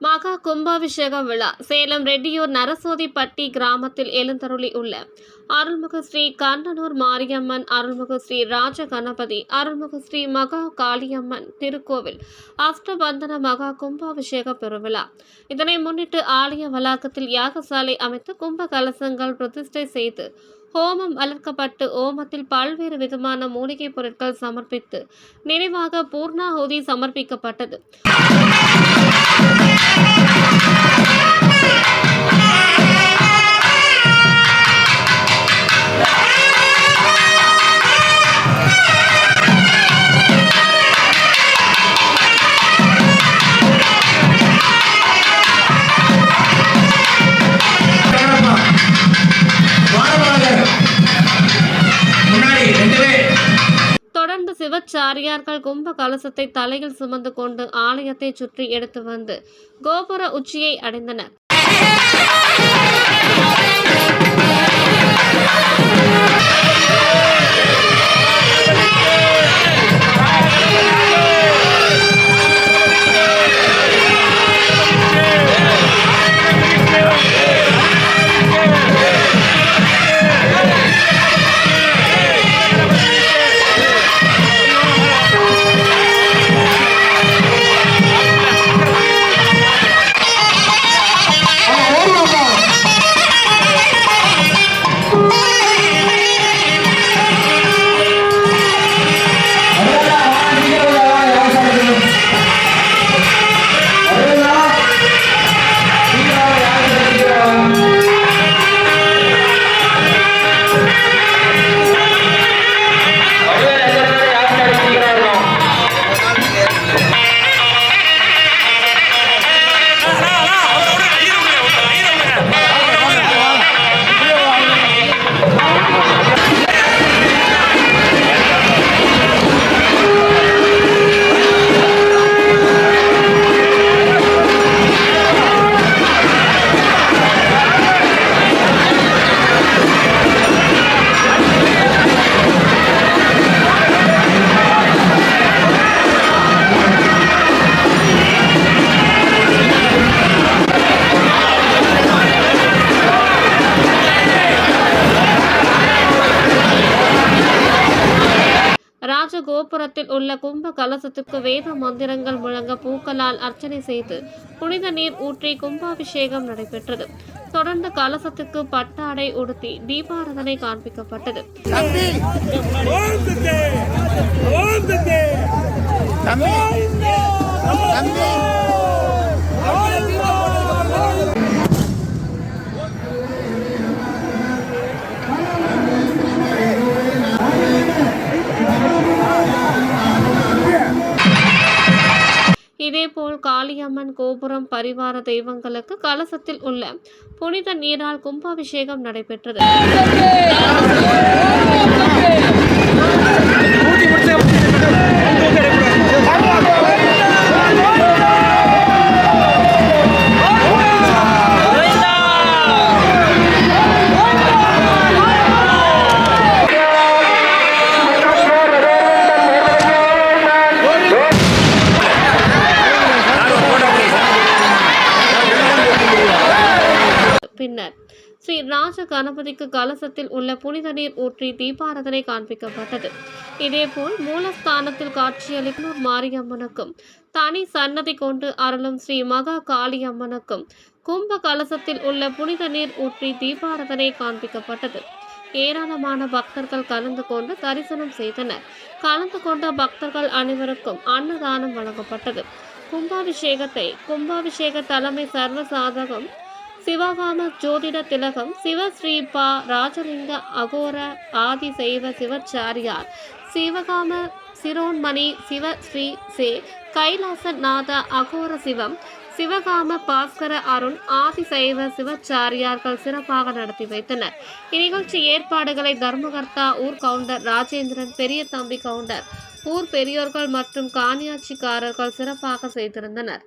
மகா கும்பாபிஷேக விழா. சேலம் ரெட்டியூர் நரசோதிப்பட்டி கிராமத்தில் எழுந்தருளி உள்ள அருள்மிகு ஸ்ரீ கண்ணனூர் மாரியம்மன் அருள்மிகு ஸ்ரீ ராஜ கணபதி அருள்மிகு ஸ்ரீ மகா காளியம்மன் திருக்கோவில் அஷ்டபந்தன மகா கும்பாபிஷேக பெருவிழா. இதனை முன்னிட்டு ஆலய வளாகத்தில் யாகசாலை அமைத்து கும்ப கலசங்கள் பிரதிஷ்டை செய்து ஹோமம் வளர்க்கப்பட்டு ஓமத்தில் பல்வேறு விதமான மூலிகைப் பொருட்கள் சமர்ப்பித்து நினைவாக பூர்ணாகுதி சமர்ப்பிக்கப்பட்டது. சிவச்சாரியார்கள் கும்ப கலசத்தை தலையில் சுமந்து கொண்டு ஆலயத்தை சுற்றி எடுத்து வந்து கோபுர உச்சியை அடைந்தனர். கோபுரத்தில் உள்ள கும்ப கலசத்துக்கு வேத மந்திரங்கள் முழங்க பூக்களால் அர்ச்சனை செய்து புனித நீர் ஊற்றி கும்பாபிஷேகம் நடைபெற்றது. தொடர்ந்து கலசத்துக்கு பட்டாடை உடுத்தி தீபாரதனை காண்பிக்கப்பட்டது. தம்பி இதேபோல் காளியம்மன் கோபுரம் பரிவார தெய்வங்களுக்கு கலசத்தில் உள்ள புனித நீரால் கும்பாபிஷேகம் நடைபெற்றது. பின்னர். ஸ்ரீ ராஜ கணபதிக்கு கலசத்தில் உள்ள புனித நீர் ஊற்றி தீபாரதனை காண்பிக்கப்பட்டது. இதேபோல் மூலஸ்தானத்தில் காட்சியளிக்கும் மாரியம்மனுக்கும் தனி சன்னதி கொண்டு அருளும் ஸ்ரீ மகா காளியம்மனுக்கும் கும்ப கலசத்தில் உள்ள புனித நீர் ஊற்றி தீபாரதனை காண்பிக்கப்பட்டது. ஏராளமான பக்தர்கள் கலந்து கொண்டு தரிசனம் செய்தனர். கலந்து கொண்ட பக்தர்கள் அனைவருக்கும் அன்னதானம் வழங்கப்பட்டது. கும்பாபிஷேகத்தை கும்பாபிஷேக தலைமை சர்வ சாதகம் சிவகாம ஜோதிட திலகம் சிவஸ்ரீ பா ராஜலிங்க அகோர ஆதி சைவ சிவச்சாரியார். சிவகாம சிரோன்மணி சிவ ஸ்ரீ சே. கைலாசநாத அகோர சிவம். சிவகாம பாஸ்கர அருண் ஆதிசைவ சிவச்சாரியார்கள் சிறப்பாக நடத்தி வைத்தனர். இந்நிகழ்ச்சி ஏற்பாடுகளை தர்மகர்த்தா ஊர் கவுண்டர் ராஜேந்திரன் பெரிய தம்பி கவுண்டர் ஊர் பெரியோர்கள் மற்றும் காணியாட்சிக்காரர்கள் சிறப்பாக செய்திருந்தனர்.